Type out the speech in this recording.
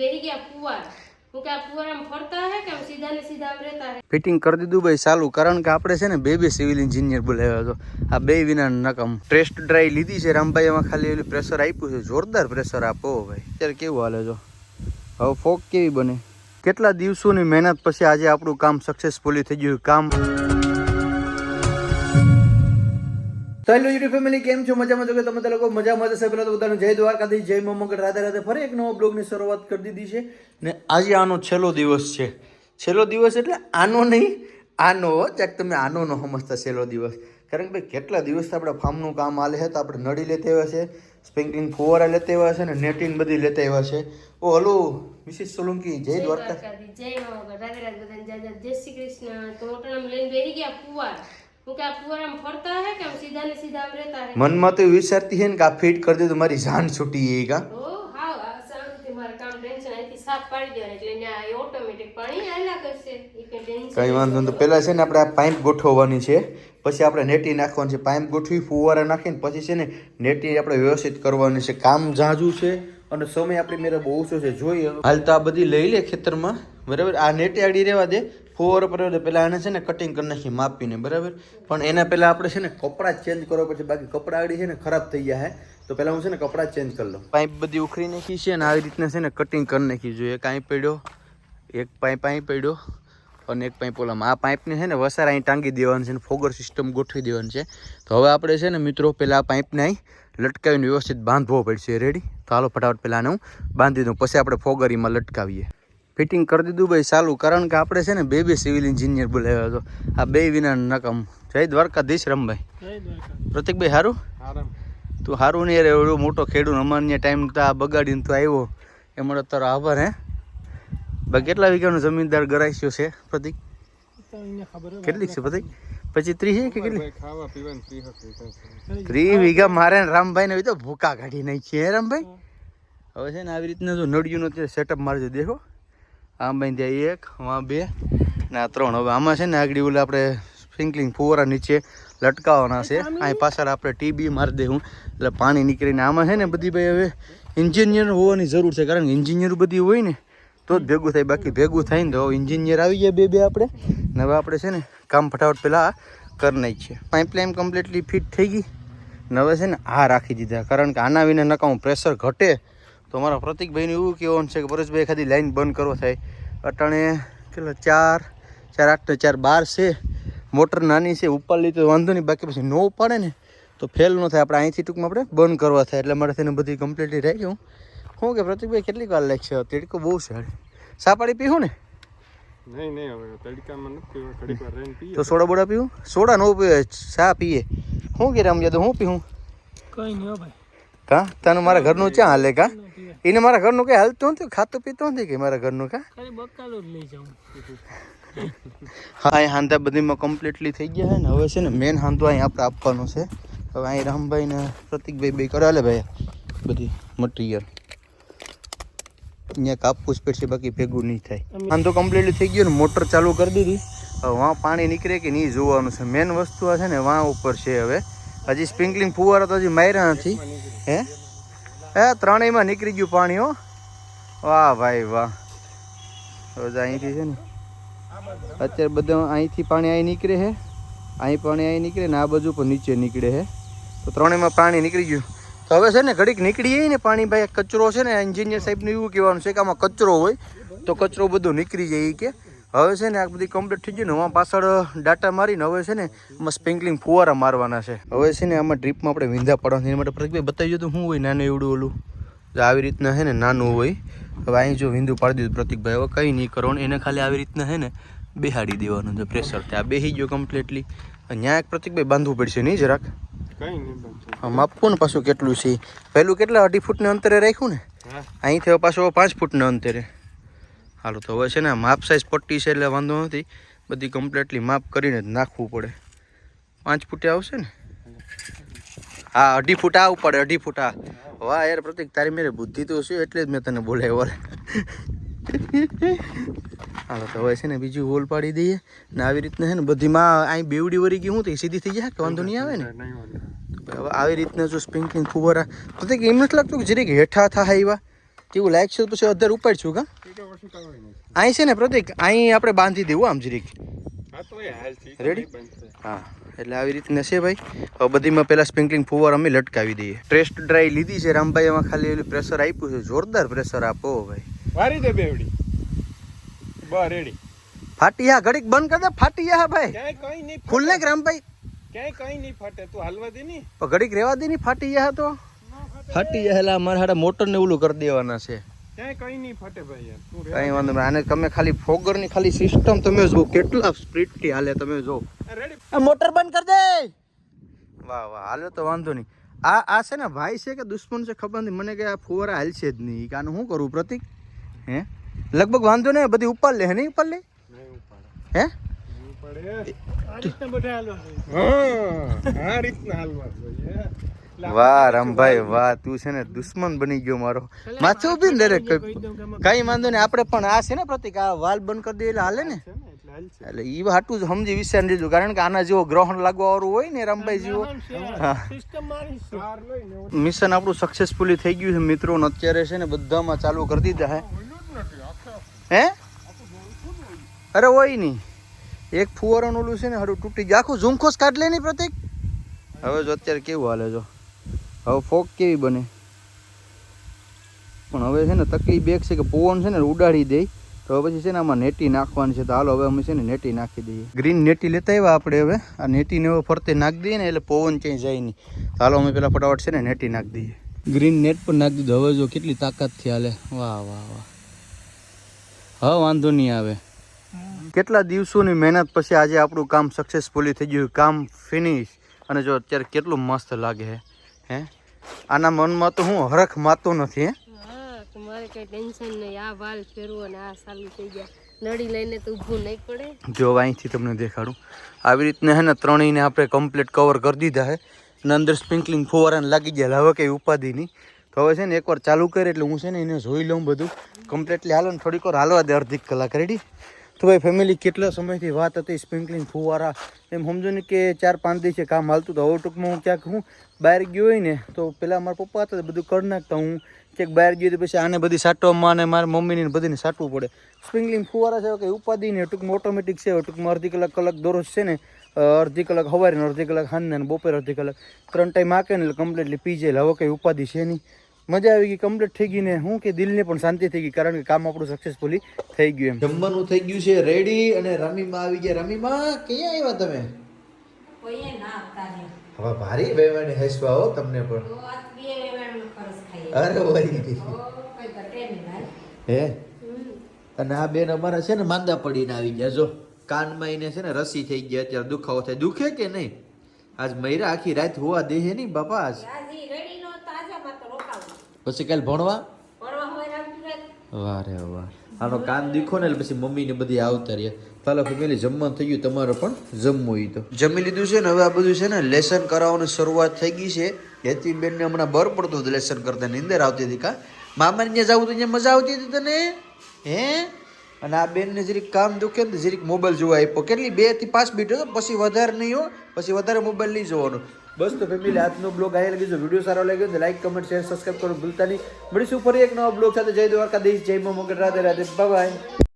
બેસી ગયા કુવાર ફિટિંગ કરી દીધું ભાઈ ચાલુ કારણ કે આપણે છે ને બે બે સિવિલ એન્જિનિયર બોલાવ્યા હતો. આ બે વિના નકમ ટેસ્ટ ડ્રાઈવ લીધી છે રામભાઈ, એમાં ખાલી એલું પ્રેશર આપ્યું છે. જોરદાર પ્રેશર આપો ભાઈ. અત્યારે કેવું હાલે છો હવે ફોક કેવી બને? કેટલા દિવસોની મહેનત પછી આજે આપણું કામ સક્સેસફુલી થઈ ગયું કામ તો હેલો યુટ્યુબ ફેમિલી કેમ છો? મજામાં છો કે તમે લોકો મજામાં જશે પહેલાં તો બધાનું જય દ્વારકાથી જય મમંગળ રાધે રાધે. ફરી એક નવો બ્લોગની શરૂઆત કરી દીધી છે. ને આજે આનો છેલ્લો દિવસ છે. છેલ્લો દિવસ એટલે આનો નહીં આનો ચેક તમે આનો ન સમજતા છેલ્લો દિવસ. કારણ કે ભાઈ કેટલા દિવસથી આપણે ફાર્મનું કામ હાલે છે તો આપણે નડી લેતા આવ્યા છે સ્પ્રિંકલિંગ ફુવારા લેતા આવ્યા છે ને નેટિંગ બધી લેતા આવ્યા છે. ઓ હલો મિસિસ સોલંકી જય દ્વારકા. જય મહારાજ રાધે રાધે જય શ્રી કૃષ્ણ. તો મોટાણામાં લઈને બેરી ગયા ફુવાર. હું કે આ ફુવારામાં ફરતા હે કે સીધા ને સીધા આમ રહેતા હે મનમાં તો વિચારતી હે ને કે આ ફિટ કરી દે તો મારી જાન છૂટી ગઈ કા ઓ હાવ શાંતિથી મારે કામ ટેન્શન અહીંથી સાફ પાડી દેવાનું એટલે ત્યાં ઓટોમેટિક પાણી આયલા કરશે ઈ કઈ ટેન્શન કઈ વાંધો તો પહેલા છે ને આપણે આ પાઇપ ગોઠવવાની છે પછી આપણે નેટી નાખવાની છે પાઇપ ગોઠવી ફુવારા નાખીને પછી છે ને નેટી આપણે વ્યવસ્થિત કરવાની છે કામ જાજુ છે અને સમય આપણી મેરે બહુ ઓછો છે જોઈએ. હાલ તો આ બધી લઈ લે ખેતરમાં બરાબર? આ નેટી આડી રહેવા દે ફુવારો પર પહેલાં આને છે ને કટિંગ કરી નાખી, માપીને, બરાબર? પણ એના પહેલાં આપણે છે ને કપડાં ચેન્જ કરવા પછી બાકી કપડાં આડી છે ને ખરાબ થઈ ગયા છે તો પહેલાં હું છે ને કપડાં ચેન્જ કરી લઉં. પાઇપ બધી ઉખડી નાખી છે અને આવી રીતના છે ને કટિંગ કરી નાખી જોઈએ કાંઈ પડ્યો, એક પાઇપ અહીં પડ્યો અને એક પાઇપ ઓલામાં. આ પાઇપને છે ને વસાર અહીં ટાંગી દેવાનું છે ને ફોગર સિસ્ટમ ગોઠવી દેવાની છે. તો હવે આપણે છે ને મિત્રો પહેલાં આ પાઇપને અહીં લટકાવીને વ્યવસ્થિત બાંધવો પડશે. રેડી તો હાલો ફટાફટ પહેલાં હું બાંધી દઉં. પછી આપણે ફોગરીમાં લટકાવીએ. ફિટિંગ કરી દીધું ભાઈ ચાલુ. કારણ કે આપણે છે ને બે બે સિવિલ એન્જિનિયર બોલાવ્યા હતો આ બે વિના નકમ. જય દ્વારકાધીશ રમભાઈ. પ્રતિકભાઈ સારું તું સારું નહીં રે એવડો મોટો ખેડૂત. અમાન્ય ટાઈમ તો આ બગાડીને તું આવ્યો. એ મને તારો આભાર હે? ભાઈ કેટલા વીઘાનું જમીનદાર ગરાઈશ્યો છે પ્રતિક? કેટલીક છે પ્રતિક? પછી ત્રીસ કે કેટલી? ત્રીસ વીઘા મારે રામભાઈ ને તો ભૂકા કાઢી નાખી હે રામભાઈ? હવે છે ને આવી રીતના જો નડિયું નો સેટઅપ મારજો દેખો. આમ ત્યાં એક આમાં બે ને આ ત્રણ. હવે આમાં છે ને આગળ ઓલા આપણે સ્પ્રિંકલિંગ ફુવારા નીચે લટકાવવાના છે. અહીં પાછળ આપણે ટીબી મારી દેવું એટલે પાણી નીકળીને આમાં છે ને બધી ભાઈ હવે એન્જિનિયર હોવાની જરૂર છે. કારણ કે એન્જિનિયર બધી હોય ને તો જ ભેગું થાય. બાકી ભેગું થાય ને તો એન્જિનિયર આવી જાય બે બે આપણે. ને હવે આપણે છે ને કામ ફટાફટ પહેલાં કરી નાખીએ. પાઇપલાઇન કમ્પ્લીટલી ફિટ થઈ ગઈ. ને હવે છે ને આ રાખી દીધા. કારણ કે આના વિના નકામું પ્રેશર ઘટે. તો મારા પ્રતિકભાઈનું એવું કહેવાનું છે કે પરેશભાઈ ખાલી લાઈન બંધ કરવો થાય. અટાણે કેટલા ચાર ચાર આઠ ને ચાર બાર છે. મોટર નાની છે ઉપાડી તો વાંધો નહીં બાકી પછી ન ઉપાડે ને તો ફેલ ન થાય. આપણે અહીંથી ટૂંકમાં આપણે બંધ કરવા થાય. એટલે મારે તેને બધી કમ્પ્લીટલી રહી ગયું શું કે પ્રતિકભાઈ કેટલી વાર લાગશે? તડકો બહુ છે સાપાડી પીવું ને? નહીં નહીં હવે તડકામાં નથી ઘડીક વાર રહીને પીએ. તો સોડા બોડા પીવું? સોડા નો પીવે ચા પીએ? શું કે રમજા તો હું પીવું કંઈ નહીં હો ભાઈ. કા? તને મારા ઘરનું ચા હાલે કા? એને મારા ઘરનું કઈ હાલતું નથી? ખાતું પીતું નથી કે મારા ઘરનું કા હા અહીં હાંધા બધીમાં કમ્પ્લીટલી થઈ ગયા છે ને. હવે છે ને મેન હાંધો અહીં આપણે આપવાનું છે. હવે અહીં રામભાઈ ને પ્રતિકભાઈ બે કરાવે ભાઈ બધી મટીરિયલ અહીંયા કાપવું જ પડશે બાકી ભેગું નહીં થાય. હાંધો કમ્પ્લીટલી થઈ ગયો ને મોટર ચાલુ કરી દીધી. હવે વાં પાણી નીકળે કે નહીં જોવાનું છે. મેન વસ્તુ આ છે ને વાં ઉપર છે હવે. હજી સ્પ્રિંકલિંગ ફુવારા તો હજી માર્યા નથી. હે? હે, ત્રણેયમાં નીકળી ગયું પાણી, હો. વાહ, ભાઈ, વાહ. રોજ અહીંથી છે ને, અત્યારે બધા અહીંથી પાણી અહીં નીકળે છે. અહીં પાણી અહીં નીકળે ને આ બાજુ પણ નીચે નીકળે છે. તો ત્રણેયમાં પાણી નીકળી ગયું. તો હવે છે ને, ઘડીક નીકળી જાય ને પાણી, ભાઈ કચરો છે ને એન્જિનિયર સાહેબનું એવું કહેવાનું છે કે આમાં કચરો હોય, તો કચરો બધો નીકળી જાય એ કે. હવે છે ને આ બધી કમ્પ્લીટ થઈ ગયું ને આમાં પાછળ ડાટા મારીને હવે છે ને એમાં સ્પ્રિંકલિંગ ફુવારા મારવાના છે. હવે છે ને આમાં ડ્રીપમાં આપણે વિંધા પડવાની એના માટે પ્રતિકભાઈ બતાવી તો શું હોય નાનું એવડું ઓલું. જો આવી રીતના છે ને નાનું હોય. હવે અહીં જો વિંધું પાડી દીધું પ્રતિકભાઈ હવે કંઈ નહીં કરવાનું એને ખાલી આવી રીતના છે ને બેહાડી દેવાનું છે પ્રેશર ત્યાં બેસી ગયો કમ્પ્લીટલી ત્યાં એક પ્રતિકભાઈ બાંધવું પડશે નહીં જરાક. કઈ નહીં બનશે ને પાછું કેટલું છે. પહેલું કેટલા અઢી ફૂટને અંતરે રાખ્યું ને? હા. અહીંથી પાછું પાંચ ફૂટના અંતરે. હાલો તો હવે છે ને માપ સાઈઝ પટ્ટી છે એટલે વાંધો નથી. બધી કમ્પ્લીટલી માપ કરીને જ નાખવું પડે. પાંચ ફૂટે આવશે ને? હા અઢી ફૂટ આવું પડે અઢી ફૂટ આ. વાહ યાર પ્રતિક તારી મેરે બુદ્ધિ તો શું? એટલે જ મેં તને બોલાવ્યો હાલો તો હવે છે ને બીજું હોલ પાડી દઈએ. ને આવી રીતના છે ને બધીમાં અહીં બેવડી વરી ગઈ હું તો સીધી થઈ જાય કે વાંધો નહીં આવે ને? હવે આવી રીતના જો સ્પ્રિંકલિંગ ખૂબ તે એમ નથી લાગતું કે જરીક હેઠા થાય એવા કેવું લાયક છે પછી અધર ઉપાડશું કા? અહીં છે ને પ્રતિક અહીં આપણે બાંધી દેવું આમ જરીક. હા? બનશે. હા એટલે આવી રીતના છે ભાઈ. હવે બધીમાં પહેલાં સ્પ્રિંકલિંગ ફુવાર અમે લટકાવી દઈએ. ટેસ્ટ ડ્રાય લીધી છે રામભાઈ એમાં ખાલી એલું પ્રેશર આપ્યું છે. જોરદાર પ્રેશર આપો ભાઈ. વારી દે બેવડી. બસ રેડી ફાટી હા ઘડીક બંધ કર દે ફાટી હા ભાઈ. ક્યાંય કઈ નહીં ખુલ્લે રામભાઈ? ક્યાંય કઈ નહીં ફાટે. તું હાલવા દે નહીં પણ ઘડીક રેવા દે નહીં ફાટી ગયા તો. ફાટી ગયા મારે અમારે હાડા મોટરને ઓલું કરી દેવાના છે. કઈ નહીં ફાટે ભાઈ યાર. કઈ વાંધો નહીં. આને તમે ખાલી ફોગરની ખાલી સિસ્ટમ તમે જો કેટલા સ્પીડથી હાલે તમે જો આ મોટર બંધ કરી દે. વાહ વાહ હાલે તો વાંધો નહીં. આ આ છે ને ભાઈ છે કે દુશ્મન છે ખબર નહીં. મને કે આ ફુવારા હાલશે જ નહીં. કે આનું શું કરું પ્રતિક? હે? લગભગ વાંધો નહીં બધી ઉપાડ લે. હે નહીં ઉપર લે? હે? આ રીતના બધા હાલવા. હા આ રીતના હાલવા જોઈએ. વાહ રામભાઈ વાહ તું છે ને દુશ્મન બની ગયો મારો. માથે ઊભી ને દરેક કઈ વાંધો નહીં આપણે પણ આ છે ને પ્રતિક આ વાલ બંધ કરી દે એટલે હાલે ને. એટલે ઈ હાટું જ સમજી વિચારી લીધું કારણ કે આના જેવો ગ્રહણ લાગવા વાળું હોય ને રામભાઈ જેવો. મિશન આપણું સક્સેસફુલી થઈ ગયું છે મિત્રો અત્યારે છે ને બધામાં ચાલુ કરી દીધા હે? હે અરે હોય નહીં. એક ફુવારાનું ઓલું છે ને હરું તૂટી ગયું. આખું ઝુમખોસ કાઢ લે નહીં પ્રતિક. હવે જો અત્યારે કેવું હાલે જો. હવે ફોક કેવી બને? પણ હવે છે ને તકલીફ એક છે કે પવન છે ને ઉડાડી દે તો હવે પછી છે ને આમાં નેટી નાખવાની છે. તો હાલો હવે અમે છે ને નેટી નાખી દઈએ. ગ્રીન નેટી લેતા આવ્યા આપણે હવે. આ નેટીને હવે ફરતે નાખી દઈએ ને એટલે પવન ક્યાંય જાય નહીં. તો હાલો અમે પેલા ફટાફટ છે ને નેટી નાખી દઈએ. ગ્રીન નેટ પર નાખી દીધું. હવે જો કેટલી તાકાતથી હાલે. વાહ વાહ વાહ. હવે વાંધો નહીં આવે. કેટલા દિવસોની મહેનત પછી આજે આપણું કામ સક્સેસફુલી થઈ ગયું. કામ ફિનિશ અને જો અત્યારે કેટલું મસ્ત લાગે હે. હે? આના મનમાં તો હું હરખ માતો નથી હે? મારે કઈ ટેન્શન નહીં. આ વાલ ફેરવો ને આ ચાલુ થઈ ગયા. નડી લઈને તો ઊભું નહીં પડે. જો અહીંથી તમને દેખાડું. આવી રીતના હે ને ત્રણેયને આપણે કમ્પ્લીટ કવર કરી દીધા હે. અને અંદર સ્પ્રિંકલિંગ ફુવારાને લાગી ગયા. હવે કંઈ ઉપાધિ નહીં. તો હવે છે ને એકવાર ચાલુ કરે એટલે હું છે ને એને જોઈ લઉં બધું. કમ્પ્લીટલી હાલો ને થોડીક વાર હાલવા દે અડધી કલાક. રેડી તો ભાઈ ફેમિલી કેટલા સમયથી વાત હતી સ્પ્રિંકલિંગ ફુવારા, એમ સમજો ને કે ચાર પાંચ દિવસે કામ હાલતું હતું. હવે ટૂંકમાં હું ક્યાંક હું બહાર ગયો હોય ને, તો પહેલાં મારા પપ્પા હતા બધું કરી નાખતા. હું ક્યાંક બહાર ગયો તો પછી આને બધી સાટવામાં અને મારા મમ્મીને બધીને સાટવું પડે. સ્પ્રિંકલિંગ ફુવારા છે, કંઈ ઉપાધિ નહીં. ટૂંકમાં ઓટોમેટિક છે. ટૂંકમાં અડધી કલાક કલાક દરરોજ છે ને અડધી કલાક સવારે ને અડધી કલાક સાંજને ને બપોરે અડધી કલાક. ત્રણ ટાઈમ આકે ને એટલે કમ્પ્લીટલી પી જાય. હવે કંઈ ઉપાધિ છે નહીં. મજા આવી ગઈ કમ્પ્લીટ થઈ ગઈ ને હું કે દિલને પણ શાંતિ થઈ ગઈ કારણ કે કામ આપણું સક્સેસફુલી થઈ ગયું એમ. જમવાનું થઈ ગયું છે રેડી અને રમીમાં આવી ગયા. રમીમાં ક્યાં આવ્યા તમે? ના. હવે ભારી વેવાણી હસવા હો તમને પણ. અરે વરી. હે? અને આ બેન અમારા છે ને માંદા પડીને આવી ગયા. જો કાનમાં એને છે ને રસી થઈ ગયા અત્યારે દુખાવો થાય. દુખે કે નહીં? આજ મયરા આખી રાત હોવા દે હે નહીં બાપા આજ આ જી રેડીનો તાજામાં તો રોકાવું. પછી કાલ ભણવા? ભણવા હોય રાખતું રહે. વાહ રે વાહ આનો કાન દીખો ને એટલે પછી મમ્મી ને બધી આવતા રહ્યા ચાલો ફેમિલી જમવાનું થઈ ગયું તમારે પણ જમવું એ તો. જમી લીધું છે ને હવે આ બધું છે ને લેસન કરાવવાની શરૂઆત થઈ ગઈ છે. હેતી બેન ને હમણાં બર પડતું હતું લેસન કરતા નીંદર આવતી હતી કા? મામાને ત્યાં જવું તો ત્યાં મજા આવતી હતી તને? હે? અને આ બેનને જરીક કામ દુખે ને જરીક મોબાઈલ જોવા આપ્યો. કેટલી બેથી પાંચ મિનિટ હતો પછી વધારે નહીં હો પછી વધારે મોબાઈલ નહીં જોવાનો. બસ તો ફેમિલી આજનો બ્લોગ આયા લાગી જો. વીડિયો સારો લાગ્યો તો લાઈક કમેન્ટ શેર સબસ્ક્રાઈબ કરો ભૂલતા નહીં. મળીશું ફરી એક નવા બ્લોગ સાથે. જય દ્વારકાધીશ, જય મા મોગટ રાધે. રાધે બાય